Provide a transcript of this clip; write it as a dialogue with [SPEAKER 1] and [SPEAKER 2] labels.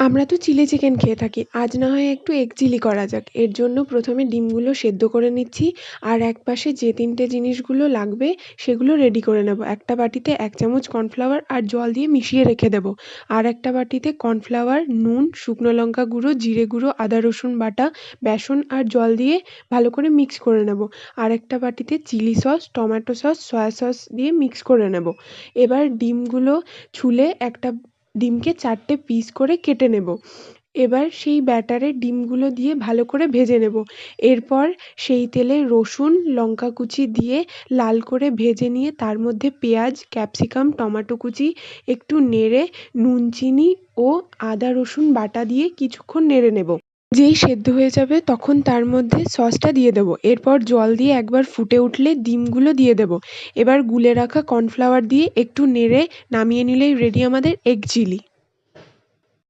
[SPEAKER 1] আমরা তো chilli chicken খেয়ে থাকি। আজ না হয় একটু এগ চিলি করা যাক। এর জন্য প্রথমে ডিমগুলো সেদ্ধ করে নিচ্ছি আর এক পাশে যে তিনটে জিনিসগুলো লাগবে সেগুলো রেডি করে নেব। একটা বাটিতে এক চামচ কর্নফ্লাওয়ার আর জল দিয়ে মিশিয়ে রেখে দেবো। আর একটা বাটিতে কর্নফ্লাওয়ার নুন, শুকনো লঙ্কা গুঁড়ো, জিরে গুঁড়ো, আদা, রসুন বাটা, বেসন আর জল দিয়ে ভালো করে মিক্স করে নেব। আর একটা বাটিতে chilli sauce, tomato sauce, soya sauce দিয়ে মিক্স করে নেব। এবার ডিমগুলো ছুলে একটা ডিমকে চারটে পিস করে কেটে নেব। এবার সেই ব্যাটারে ডিমগুলো দিয়ে ভালো করে ভেজে নেব। এরপর সেই তেলে রসুন, লঙ্কা কুচি দিয়ে লাল করে ভেজে নিয়ে তার মধ্যে পেঁয়াজ, ক্যাপসিকাম, টমাটো কুচি, একটু নেড়ে, নুন, চিনি ও আদা, রসুন বাটা দিয়ে কিছুক্ষণ নেড়ে নেব। যেই সেদ্ধ হয়ে যাবে, তখন তার মধ্যে সসটা দিয়ে দেবো। এরপর জল দিয়ে একবার ফুটে উঠলে ডিমগুলো দিয়ে দেবো। এবার গুলে রাখা কর্নফ্লাওয়ার দিয়ে একটু নেড়ে নামিয়ে নিলেই রেডি আমাদের এগ চিলি